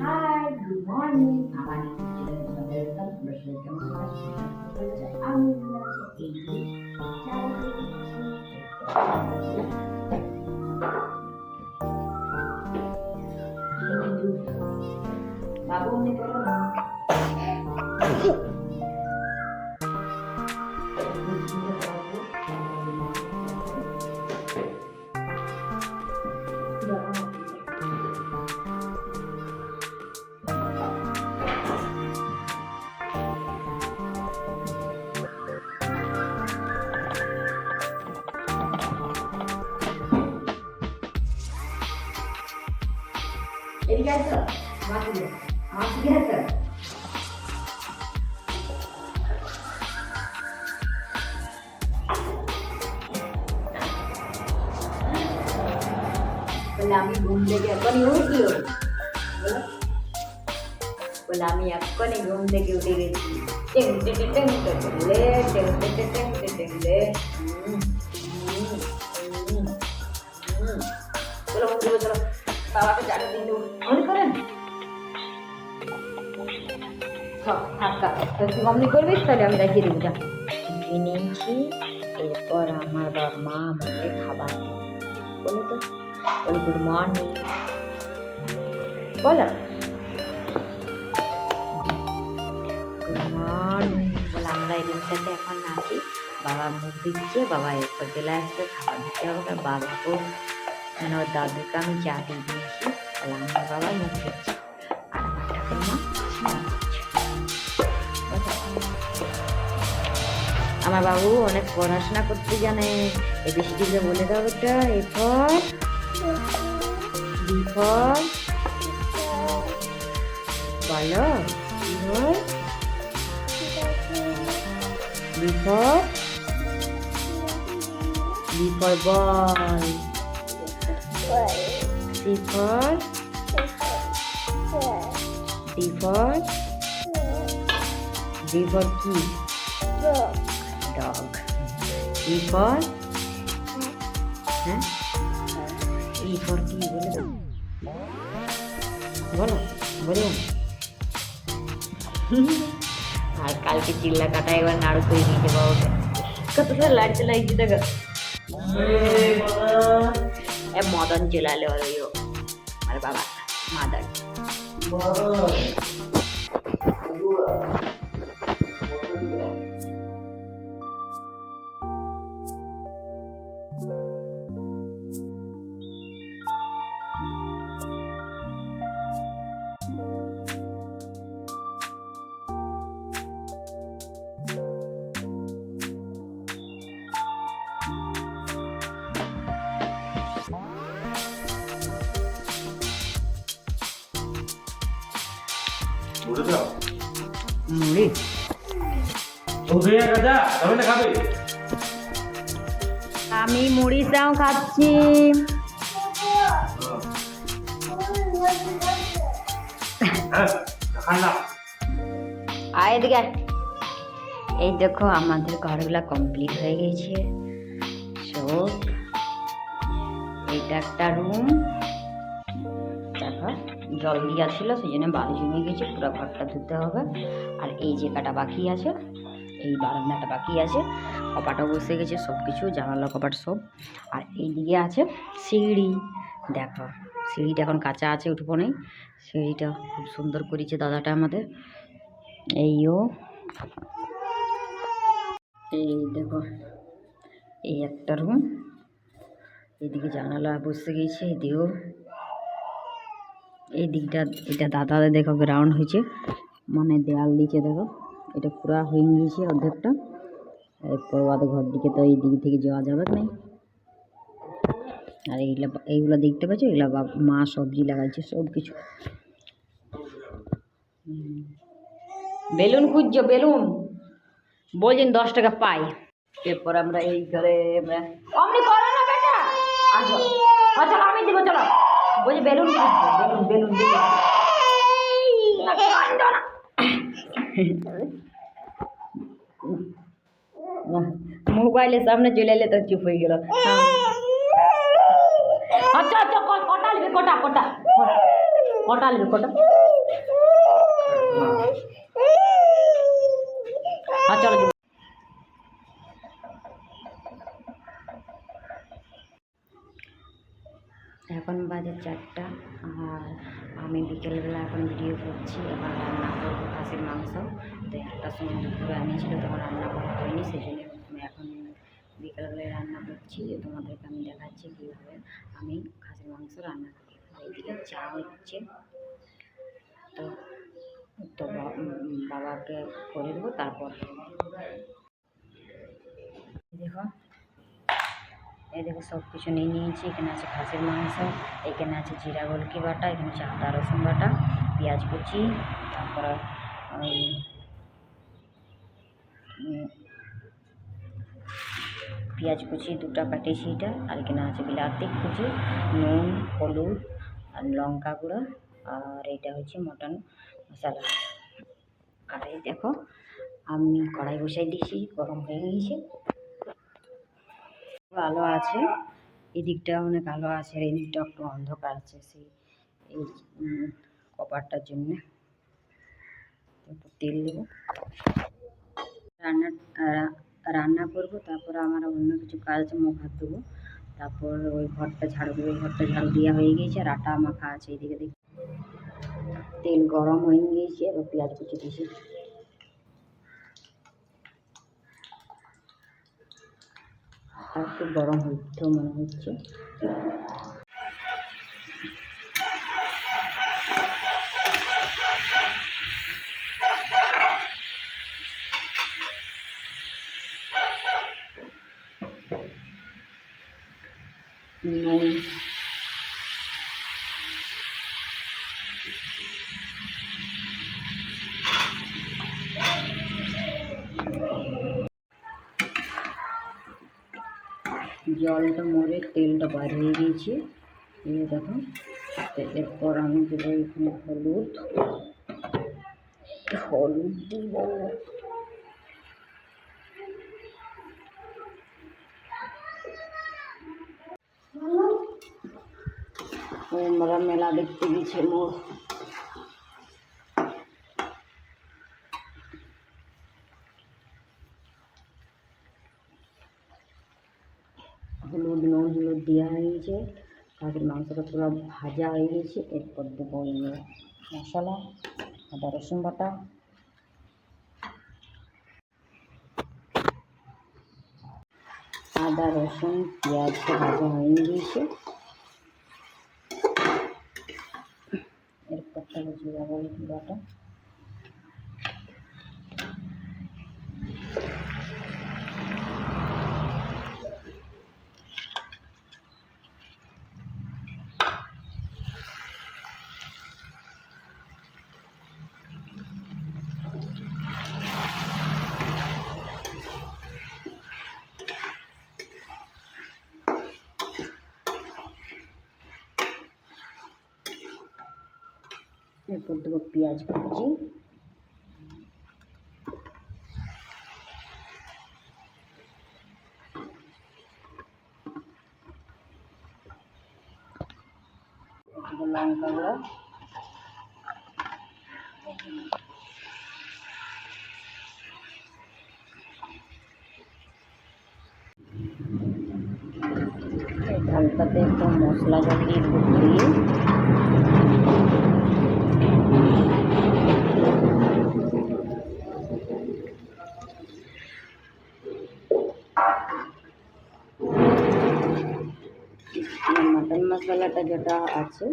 High good morning আমার welcome কেমন আছো? আমি ভালো আছি। এই যে চাও বাবু মনে করো এদিকে আসো মাছ মাছ দিয়ে আসো বলে আমি ঘুম থেকে এখনই উঠল বলো বলে আমি এখনই ঘুম থেকে উঠে গেছি টেং টেং টেং টেং লে টেং টেং টেং টেং টেং থাকা তুই অমনি করবিস তাহলে আমি দেখিয়ে দেবো, যা। নিয়েছি এরপর আমার বাবা মা আমাকে খাবার। বলে তো, বলে গুড মর্নিং বলো। আমরা এই রুমটাতে এখন আছি। বাবা মুখ দিচ্ছে, বাবা এরপর চলে আসবে, খাবার দিতে হবে। বাবাকেও মানে ওর দাদুকে আমি চা দিয়ে দিয়েছি। বলে আমার বাবা মুখ দিচ্ছে। আর আমার ঠাকুমা আমার বাবু অনেক পড়াশোনা করতে জানে। এই বৃষ্টিকে বলে দাও এটা এরপর বিফল বলো বিফল বিফল বিফল বল। বিফল বিফল বিফল কি? ডগ বিফল হ্যাঁ বিফল কি বলে দাও। বলো বলো। আর কালকে চিল্লা কাটা একবার নাড়ু করে নিয়েছে বাবাকে। কত সুন্দর লাগছে লাগছে, দেখো। এ, মদন ওর ইয়ে আর বাবা মাদার। বুঝেছ? মুড়ি আমি মুড়ি চাও খাচ্ছি। হ্যাঁ আয় এদিকে আয়। এই দেখো আমাদের ঘরগুলা কমপ্লিট হয়ে গেছে। সব এটা একটা রুম জল দিয়া ছিল সেই জন্য বালি জমে গেছে, পুরো ঘরটা ধুতে হবে। আর এই যে কাটা বাকি আছে, এই বারান্দাটা বাকি আছে, কপাটও বসে গেছে সব কিছু জানালা, কপাট সব। আর এইদিকে আছে সিঁড়ি, দেখো, সিঁড়িটা এখন কাঁচা আছে, উঠবো নেই। সিঁড়িটা খুব সুন্দর করেছে দাদাটা আমাদের। এইও। এই দেখো, এই একটা রুম এদিকে জানালা বসে গেছে, এদিকেও এই দিকটা, এটা দাদাদের দেখো গ্রাউন্ড হয়েছে। মানে দেয়াল দিয়েছে দেখো। এটা পুরা হয়ে গিয়েছে অর্ধেকটা। এরপর ওদের ঘর দিকে তো এই দিক থেকে যাওয়া যাবে না আর এইগুলা, এইগুলো দেখতে পাচ্ছ? এগুলা মা সবজি লাগাইছে সব কিছু বেলুন খুঁজছো? বেলুন? বলছেন দশ টাকা পাই। এরপর আমরা এই ঘরে চলো আমি দিব, চলো। বলছি বেলুন খুঁজছো বেলুন বেলুন বেলুন। মোবাইলের সামনে চলে এলে তো চুপ হয়ে গেল। হ্যাঁ। আচ্ছা আচ্ছা কটা নেবে কটা কটা? কটা আলবি কটা? হ্যাঁ চলো দিব। এখন বাজে চারটা আর আমি বিকেলবেলা এখন ভিডিও করছি, এবার রান্না করব খাসির মাংস। তো একটা সময় দুপুরে আনিয়েছিল তখন রান্না করা হয়নি সেই জন্য এখন বিকেলবেলায় রান্না করছি। তোমাদেরকে আমি দেখাচ্ছি কীভাবে আমি খাসির মাংস রান্না করি। এইদিকে চা হচ্ছে। তো তো বাবাকে করে দেবো, তারপর দেখো। এই দেখো সব কিছু নিয়ে নিয়েছি, এখানে আছে খাসির মাংস, এখানে আছে জিরা গোলকি বাটা, এখানে আছে আদা রসুন বাটা, পেঁয়াজ কুচি, তারপরে ওই পেঁয়াজ কুচি, দুটো কাটিয়েছি এটা আর এখানে আছে বিলাতি কুচি, নুন, হলুদ, আর লঙ্কা গুঁড়ো, আর এটা হচ্ছে মটন মশলা। আর এই দেখো, আমি কড়াই বসাই দিয়েছি, গরম হয়ে গিয়েছে। আলো আছে। এদিকটা অনেক আলো আছে আর এদিকটা একটু অন্ধকার আছে সেই, এই কপারটার জন্য। একটু তেল দেবো। রান্না রান্না করব, তারপর আমার অন্য কিছু কাজ আছে, মুখ হাত দেবো তারপর ওই ঘরটা ঝাড়ু দেবো ওই ঘরটা ঝাড়ু দেওয়া হয়ে গিয়েছে, আর আটা মাখা আছে এদিকে দেখি। তেল গরম হয়ে গিয়েছে, এবার পেঁয়াজ কুচি দিয়েছি। আর একটু গরম হচ্ছে মনে হচ্ছে। জলটা মরে তেলটা বার হয়ে গিয়েছে এই দেখো, তো এরপর আমি দেবো এখানে হলুদ। হলুদ দিব। আমরা মেলা দেখতে গেছি। মোর হলুদ নুন হলুদ দেওয়া হয়ে গেছে পুরো ভাজা হয়ে গেছে, এরপর দেবো ইয়ে মশলা, আদা, রসুন বাটা। আদা, রসুন, পেঁয়াজ ভাজা হয়ে গিয়েছে এরপর দেবো জিরা বাটা। এরপর দেবো পেঁয়াজ কুচি। লঙ্কা গুঁড়ো। ঢালটাতে একটু মশলা জল দিয়ে মাটন মশলাটা যেটা আছে,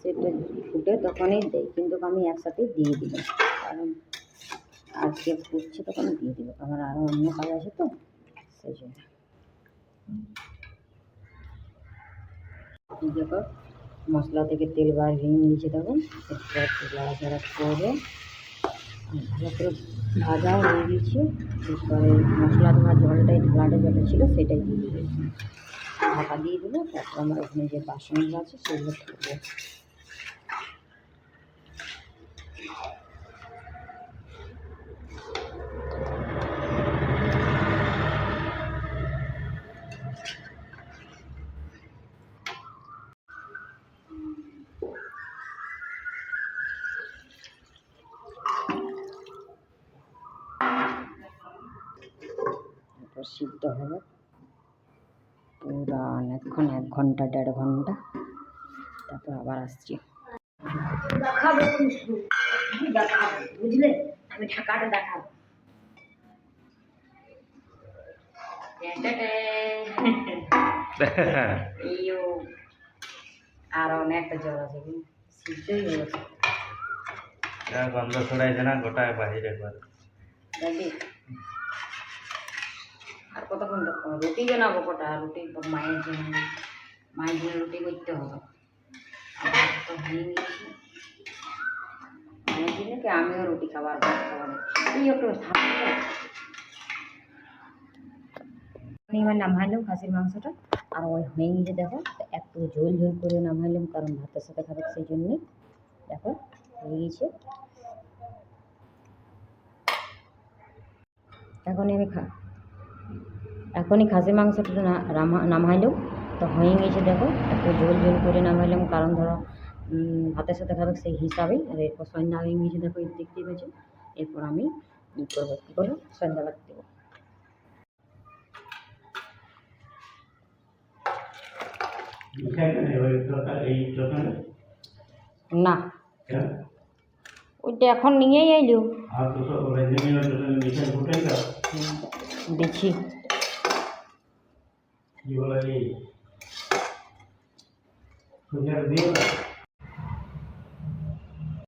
সেটা ফুটে তখনই দেয় কিন্তু আমি একসাথেই দিয়ে দিই। কারণ আজকে ফুটছে তখন দিয়ে দিব আমার আরও অন্য কাজ আছে তো, সেই জন্য। মশলা থেকে তেল বার হয়ে নিয়েছে তখন একটু নাড়াচাড়া করে। ভালো করে ভাজা হয়ে গেছে, এরপরে মশলা ধোয়া জলটাই ধোয়াটা যেটা ছিল সেটাই দিয়ে দিয়েছি। ঢাকা দিয়ে দেবো তারপর আমার ওখানে যে বাসনগুলো আছে সেগুলো থাকবে সিদ্ধ হবে অনেকক্ষণ এক ঘণ্টা দেড় ঘণ্টা। তারপর আবার আসছি। দেখাবো দেখাবো? বুঝলে? আমি ঢাকাটা দেখাবো। আর অনেকটা জল আছে সিদ্ধই হয়ে গন্ধ ছড়াইছে না গোটা বাহিরে একবার দাদি আর কতক্ষণ তো রুটি বানাবো কটা? রুটি মায়ের জন্য। মায়ের জন্য রুটি করতে হবে। মায়ের জন্য কি আমিও রুটি খাবার খাবার এই একটু এবার নামাইলাম খাসির মাংসটা। আর ওই হয়ে গেছে দেখো তো একটু ঝোল ঝোল করে নামাইলাম, কারণ ভাতের সাথে খাবে সেই জন্যে দেখো, হয়ে গেছে। এখনই আমি খা। এখনই খাসির মাংসটা না- রামা- নামাইলাম তো হয়ে গেছে দেখো একটু ঝোল ঝোল করে নামাইলাম কারণ ধরো ভাতের সাথে খাবে সেই হিসাবেই আর এরপর সন্ধ্যা হয়ে গেছে দেখো দেখতে পেয়েছ এরপর আমি ই করব কী করব? সন্ধ্যাবাদ দেবো না ওইটা এখন নিয়েই দাও দেখি। কি বলে